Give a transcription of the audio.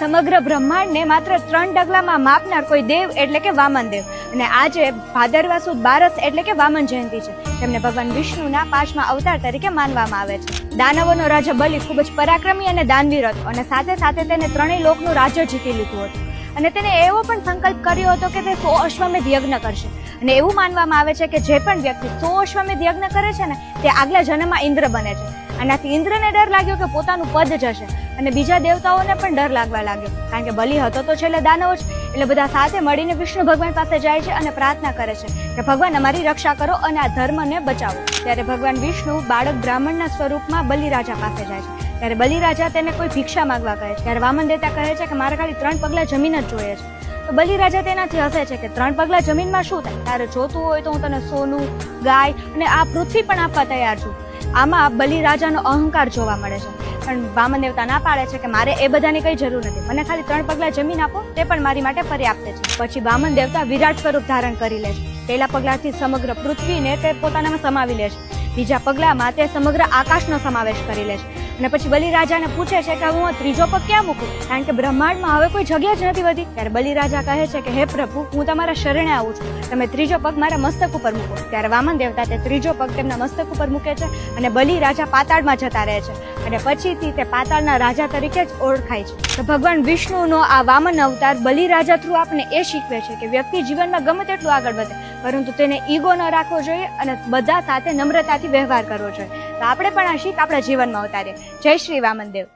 સમગ્ર બ્રહ્માંડને માત્ર ત્રણ ડગલામાં માપનાર કોઈ દેવ એટલે કે વામન દેવ. અને આજે ભાદરવા સુદ બારસ એટલે કે વામન જયંતિ છે. તેમને ભગવાન વિષ્ણુના પાંચમા અવતાર તરીકે માનવામાં આવે છે. દાનવોનો રાજા બલિ ખૂબ જ પરાક્રમી અને દાનવીર હતો અને સાથે સાથે તેને ત્રણેય લોકનું રાજ્ય જીતી લીધું હતું. અને તેને એવો પણ સંકલ્પ કર્યો હતો કે તે સો અશ્વમેધ યજ્ઞ કરશે. અને એવું માનવામાં આવે છે કે જે પણ વ્યક્તિ સો અશ્વમેધ યજ્ઞ કરે છે ને, તે આગલા જન્મમાં ઇન્દ્ર બને છે. આનાથી ઇન્દ્રને ડર લાગ્યો કે પોતાનું પદ જશે. અને બીજા દેવતાઓને પણ ડર લાગવા લાગ્યો. કારણ કે બલિ હતો તો છેલ્લે દાનવ જ. એટલે બધા સાથે મળીને વિષ્ણુ ભગવાન પાસે જાય છે અને પ્રાર્થના કરે છે કે ભગવાન અમારી રક્ષા કરો અને આ ધર્મને બચાવો. ત્યારે ભગવાન વિષ્ણુ બાળક બ્રાહ્મણના સ્વરૂપમાં બલિરાજા પાસે જાય છે. ત્યારે બલિરાજા તેને કોઈ ભિક્ષા માંગવા કહે છે. ત્યારે વામન દેતા કહે છે કે મારે ખાલી ત્રણ પગલા જમીન જ જોઈએ છે. તો બલિરાજા તેનાથી હસે છે કે ત્રણ પગલાં જમીનમાં શું થાય? તારે જોતું હોય તો હું તને સોનું, ગાય અને આ પૃથ્વી પણ આપવા તૈયાર છું. આમાં બલિરાજાનો અહંકાર જોવા મળે છે. પણ વામન દેવતા ના પાડે છે કે મારે એ બધાની કઈ જરૂર નથી. મને ખાલી ત્રણ પગલાં જમીન આપો, તે પણ મારી માટે પર્યાપ્ત છે. પછી વામન દેવતા વિરાટ સ્વરૂપ ધારણ કરી લે છે. પહેલા પગલાથી સમગ્ર પૃથ્વીને તે પોતાનામાં સમાવી લે છે. બીજા પગલામાં તે સમગ્ર આકાશનો સમાવેશ કરી લે છે. અને પછી બલિરાજાને પૂછે છે કે હું ત્રીજો પગ ક્યાં મૂકું? કારણ કે બ્રહ્માંડમાં હવે કોઈ જગ્યા જ નથી વધી ત્યારે બલિરાજા કહે છે કે, હે પ્રભુ, હું તમારા શરણે આવું છું. તમે ત્રીજો પગ મારા મસ્તક ઉપર મૂકો. ત્યારે વામન દેવતા તે ત્રીજો પગ તેમના મસ્તક ઉપર મૂકે છે અને બલિરાજા પાતાળમાં જતા રહે છે. અને પછીથી તે પાતાળના રાજા તરીકે જ ઓળખાય છે. તો ભગવાન વિષ્ણુનો આ વામન અવતાર બલિરાજા થ્રુ આપણને એ શીખવે છે કે વ્યક્તિ જીવનમાં ગમે તેટલું આગળ વધે, પરંતુ તેને ઈગો ન રાખવો જોઈએ અને બધા સાથે નમ્રતાથી વ્યવહાર કરવો જોઈએ. તો આપણે પણ આ શીખ આપણા જીવનમાં ઉતારીએ. જય શ્રી વામન દેવ